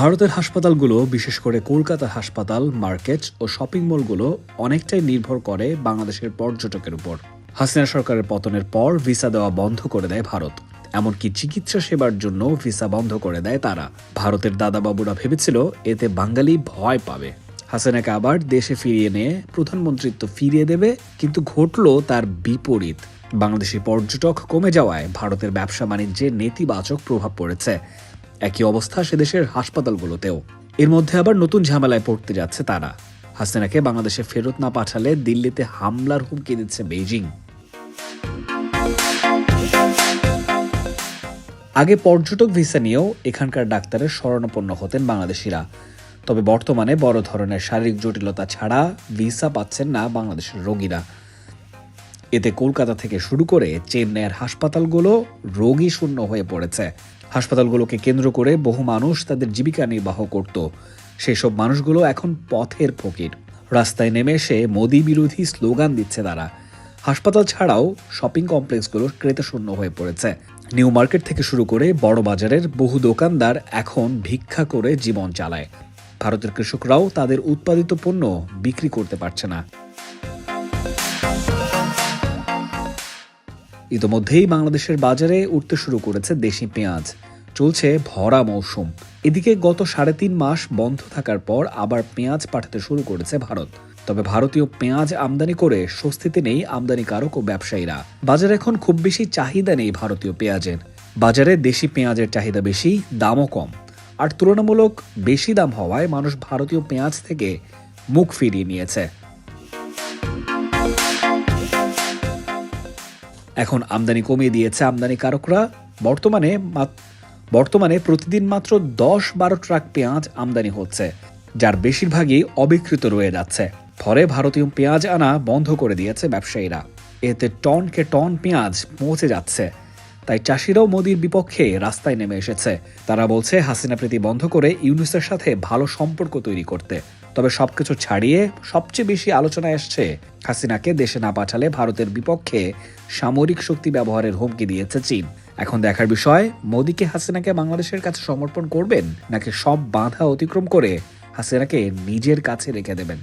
ভারতের হাসপাতালগুলো, বিশেষ করে কলকাতার হাসপাতাল, মার্কেট ও শপিং মলগুলো অনেকটাই নির্ভর করে বাংলাদেশের পর্যটকের উপর। হাসিনা সরকারের পতনের পর ভিসা দেওয়া বন্ধ করে দেয় ভারত। এমনকি চিকিৎসা সেবার জন্য ভিসা বন্ধ করে দেয় তারা। ভারতের দাদাবাবুরা ভেবেছিল, এতে বাঙালি ভয় পাবে। হাসিনাকে আবার দেশে ফিরিয়ে নিয়ে প্রধানমন্ত্রিত্ব ফিরিয়ে দেবে, কিন্তু ঘটল তার বিপরীত। বাংলাদেশি পর্যটক কমে যাওয়ায় ভারতের ব্যবসা বাণিজ্যে নেতিবাচক প্রভাব পড়েছে। একই অবস্থা সে দেশের হাসপাতালগুলোতেও। এর মধ্যে আবার নতুন ঝামেলায় পড়তে যাচ্ছে তারা। হাসিনাকে বাংলাদেশে ফেরত না পাঠালে দিল্লিতে হামলার হুমকি দিচ্ছে বেইজিং। আগে পর্যটক ভিসা নিয়েও এখানকার ডাক্তারের শরণাপন্ন হতেন বাংলাদেশিরা। তবে বর্তমানে বড় ধরনের শারীরিক জটিলতা ছাড়া ভিসা পাচ্ছেন না বাংলাদেশের রোগীরা। এতে কলকাতা থেকে শুরু করে চেন্নাইয়ের হাসপাতালগুলো রোগী শূন্য হয়ে পড়েছে। হাসপাতালগুলোকে কেন্দ্র করে বহু মানুষ তাদের জীবিকা নির্বাহ করত। সেই সব মানুষগুলো এখন পথের ফকির। রাস্তায় নেমে এসে মোদি বিরোধী স্লোগান দিচ্ছে তারা। হাসপাতাল ছাড়াও শপিং কমপ্লেক্সগুলো ক্রেতা শূন্য হয়ে পড়েছে। নিউ মার্কেট থেকে শুরু করে বড় বাজারের বহু দোকানদার এখন ভিক্ষা করে জীবন চালায়। ভারতের কৃষকরাও তাদের উৎপাদিত পণ্য বিক্রি করতে পারছে না। ইতোমধ্যেই বাংলাদেশের বাজারে উঠতে শুরু করেছে দেশি পেঁয়াজ। চলছে ভরা মৌসুম। এদিকে গত সাড়ে তিন মাস বন্ধ থাকার পর আবার পেঁয়াজ পাঠাতে শুরু করেছে ভারত। তবে ভারতীয় পেঁয়াজ আমদানি করে স্বস্তিতে নেই আমদানিকারক ও ব্যবসায়ীরা। বাজারে এখন খুব বেশি চাহিদা নেই ভারতীয় পেঁয়াজের। বাজারে দেশি পেঁয়াজের চাহিদা বেশি, দামও কম। আর তুলনামূলক বেশি দাম হওয়ায় মানুষ ভারতীয় পেঁয়াজ থেকে মুখ ফিরিয়ে নিয়েছে। এখন আমদানি কমিয়ে দিয়েছে আমদানিকারকরা বর্তমানে বর্তমানে প্রতিদিন মাত্র দশ বারো ট্রাক পেঁয়াজ আমদানি হচ্ছে, যার বেশিরভাগই অবিকৃত রয়ে যাচ্ছে। ফলে ভারতীয় পেঁয়াজ আনা বন্ধ করে দিয়েছে ব্যবসায়ীরা। এতে টনকে টন পেঁয়াজ পৌঁছে যাচ্ছে, তাই চাষিরাও মোদির বিপক্ষে রাস্তায় নেমে এসেছে। তারা বলছে, হাসিনা প্রীতি বন্ধ করে ইউনুসের সাথে ভালো সম্পর্ক তৈরি করতে। তবে সবকিছু ছাড়িয়ে সবচেয়ে বেশি আলোচনায় আসছে হাসিনাকে দেশে না পাঠালে ভারতের বিপক্ষে সামরিক শক্তি ব্যবহারের হুমকি দিয়েছে চীন। এখন দেখার বিষয়, মোদীকে হাসিনাকে বাংলাদেশের কাছে সমর্পণ করবেন নাকি সব বাধা অতিক্রম করে হাসিনাকে নিজের কাছে রেখে দেবেন?